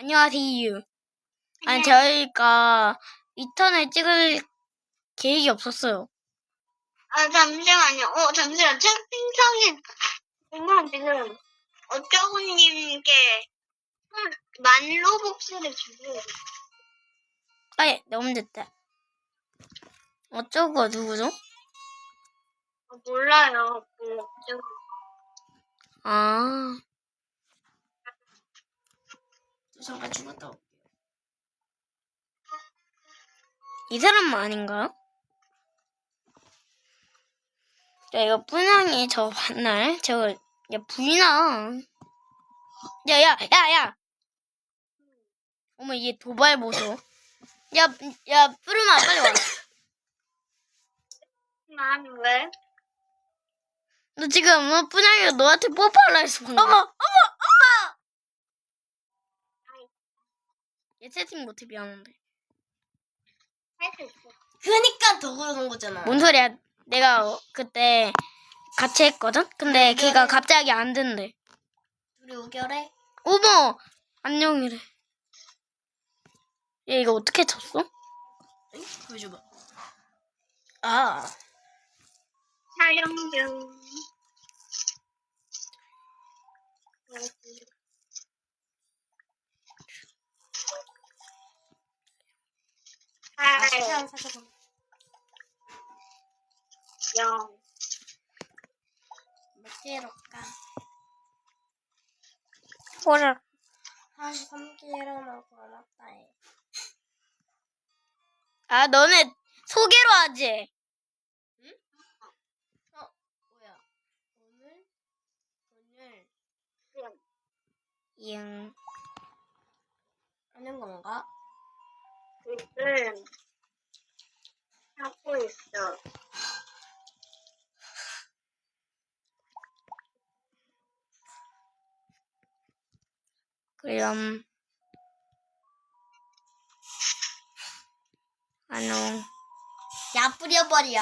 안녕하세요. 아니, 저희가 2턴을 찍을 계획이 없었어요. 아, 잠시만요. 어, 잠시만. 채팅창에 보면 지금 어쩌구님께 만로복수를 주고 아예, 너무 됐다. 어쩌고 누구죠? 어, 몰라요. 그 어쩌고. 아, 저 잠깐 죽었다 올게요. 이 사람 아닌가요? 야, 이거 뿌냥이 저 봤나요? 저거, 야, 부인아. 야, 야, 야, 야! 어머, 얘 도발 보소. 야, 야, 뿌르마, 빨리 와. 난 왜? 너 지금, 어, 뿌냥이가 너한테 뽀뽀하려 했어, 방금. 어머, 어머! 얘 채팅 못해, 미안한데. 할 수 있어. 그러니까 더 그러는 거잖아. 뭔 소리야? 내가 어, 그때 같이 했거든? 근데 걔가 갑자기 안 된대. 둘이 우결해? 어머! 안녕이래. 얘 이거 어떻게 쳤어? 응? 보여줘봐. 아, 촬영 중. 아, 아, 세상 사자고. 영. 몇 개로 까? 호라. 한 3개로만 고맙다 해. 아, 너네 소개로 하지? 어, 뭐야? 오늘, 오늘 응. 하는 건가? 지금 하고 있어. 그럼. 안녕. 야, 뿌려버려.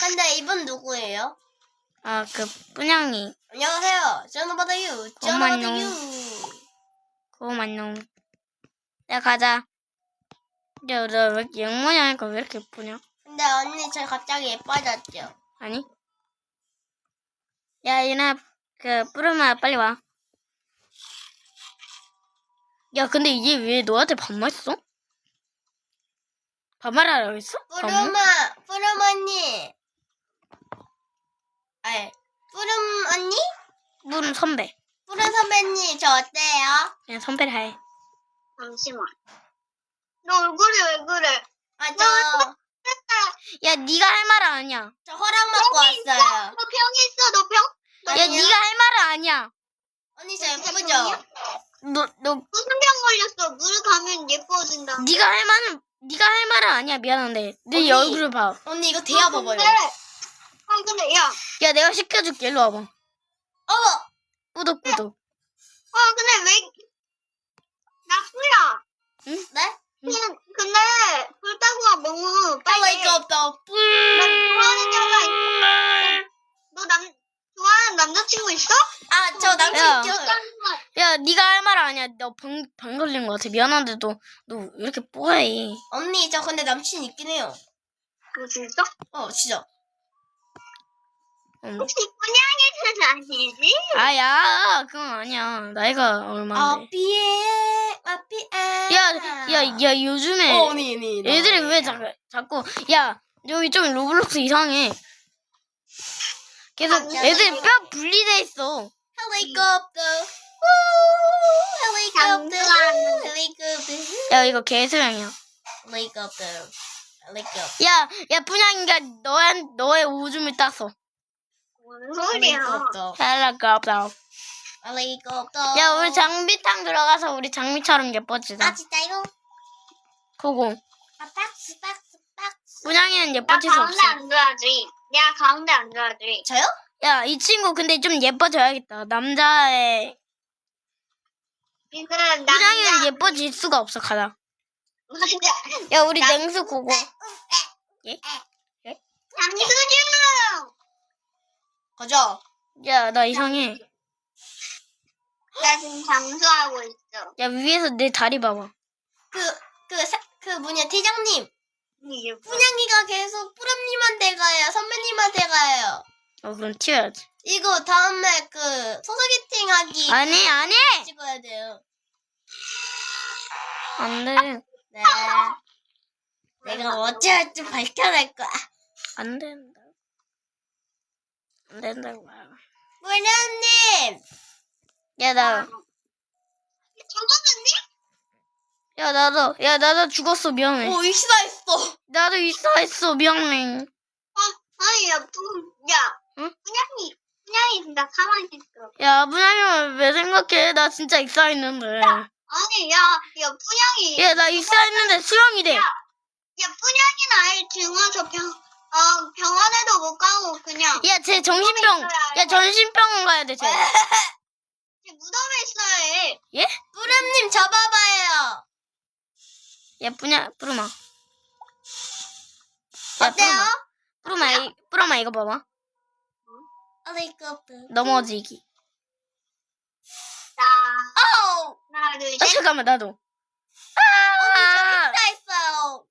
근데 이분 누구예요? 아, 그, 뿌냥이. 안녕하세요. 저는 바다유. 저는 엄마요. 바다유. 그럼 안녕. 야, 가자. 야, 너왜 이렇게 영모양 하니까 왜 이렇게 예쁘냐? 근데 언니 저 갑자기 예뻐졌죠? 아니? 야, 이나, 그, 뿌르마, 빨리 와. 야, 근데 이게 왜 너한테 반말 써? 반말하라고 했어? 반말? 뿌르마, 뿌름 언니. 아이, 뿌름 언니? 뿌름 선배. 뿌름 선배님, 저 어때요? 그냥 선배를 해. 잠시만. 너 얼굴이 왜 그래? 아, 저, 야, 네가 할 말은 아니야. 저 허락 받고 병이 있어? 왔어요. 너 병 있어? 너 병? 너 야, 아니야. 네가 할 말은 아니야. 언니 저 예쁘죠? 너, 너, 무슨 병 걸렸어? 물 가면 예뻐진다. 네가 할 말은, 네가 할 말은 아니야. 미안한데. 네 언니. 얼굴을 봐. 언니 이거 대야. 근데, 아 근데 야, 야, 내가 시켜줄게. 일로 와봐. 어머! 꾸덕꾸덕. 아 근데 왜 나쁘야? 네? 그냥 근데 불타구가 너무 빨리 빨리. 이거 없다. 난 좋아하는 여자 있어. 너 남 좋아하는 남자친구 있어? 아, 저 야. 남친 있어요. 야, 네가 할 말은 아니야. 너방 방 걸린 것 같아. 미안한데 너, 너왜 이렇게 뽀해? 언니, 저 근데 남친 있긴 해요. 너 진짜? 어, 진짜. 응. 혹시 분양의 아니지? 아야, 그건 아니야. 나이가 얼마인데? 아삐에, 아삐에. 야, 야, 야, 요즘에 어, 언니. 나. 애들이 왜 자꾸, 자꾸, 야, 여기 좀 로블록스 이상해. 계속 아니야, 애들 아니야. 뼈 분리돼 있어. 헬리콥터. 우, 헬리콥터. 장수하는. 헬리콥터. 야, 이거 개소양이야. 헬리콥터. 헬리콥터. 야, 야, 분양이가 너의, 너의 오줌을 땄어. 뭔 소리야? 헬리콥터. 헬라 갑다. 헬리콥터. 야, 우리 장비탕 들어가서 우리 장미처럼 아, 예뻐지자. 진짜요? 그거. 아, 박스, 박스, 박스. 분양이는 나 예뻐질 수 가운데 없어. 앉아야지. 내가 가운데 앉아야지. 저요? 야, 이 친구 근데 좀 예뻐져야겠다. 남자의 지금 분양이는 남자 예뻐질 수가 없어, 가자. 맞아. 야, 우리 나- 냉수 고고. 예? 장수중. 가자. 야, 나 이상해. 나 지금 장수하고 있어. 야 위에서 내 다리 봐봐. 그, 그, 사, 그 뭐냐, 대장님. 이게 분양이가 계속 뿌람님한테 가요. 선배님한테 가요. 어 그럼 튀어야지. 이거 다음에 그 소개팅 하기 안해 안해. 찍어야 돼요. 안돼 네. 내가 어찌할지 밝혀낼 거야. 안 된다. 안 된다고. 부장님! 야 나. 죽었는데? 야 나도 야 나도 죽었어 미안해. 오, 익사했어. 나도 있어했어 미안해. 어, 아니, 야, 부, 야. 응? 분양이, 분양이 진짜 가만히 있어. 야 분양이 왜 생각해? 나 진짜 익사했는데. 아니, 야, 야, 분양이. 야 나 익사했는데 수영이래. 야, 분양이는 아예 죽어서 병, 어, 병원에도 못 가고, 그냥. 야 쟤 정신병. 야 정신병원 가야 돼 쟤. 해. 예? 뿌람님 잡아봐요. 뿌르마. 야 어때요? 이 뿌르마 이거 봐봐. 헬리콥터. 넘어지기. 나, 오! 하나, 둘, 아 셋. 잠깐만 나도. 아! 저 익사했어요.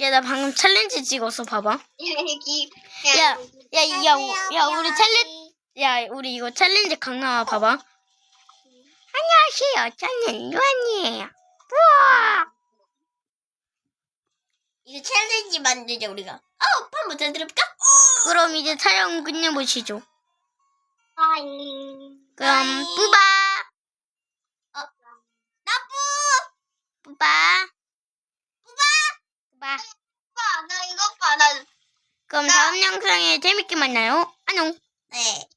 야 나 방금 챌린지 찍었어 봐봐. 여기. 야, 야, 이- 야, 우- 야, 우리 챌린, 야, 우리 이거 챌린지 강남아 봐봐. 안녕하세요, 저는 루안이에요. 우와! 이거 챌린지 만들자 우리가. 어, 한번 잘 들어볼까? 그럼 이제 촬영 끝내보시죠. 하이. 그럼 아이. 뿌바, 나쁘! 뿌바, 뿌바. 봐, 나 이거 봐. 나, 그럼 다음 영상에 재밌게 만나요. 안녕. 네.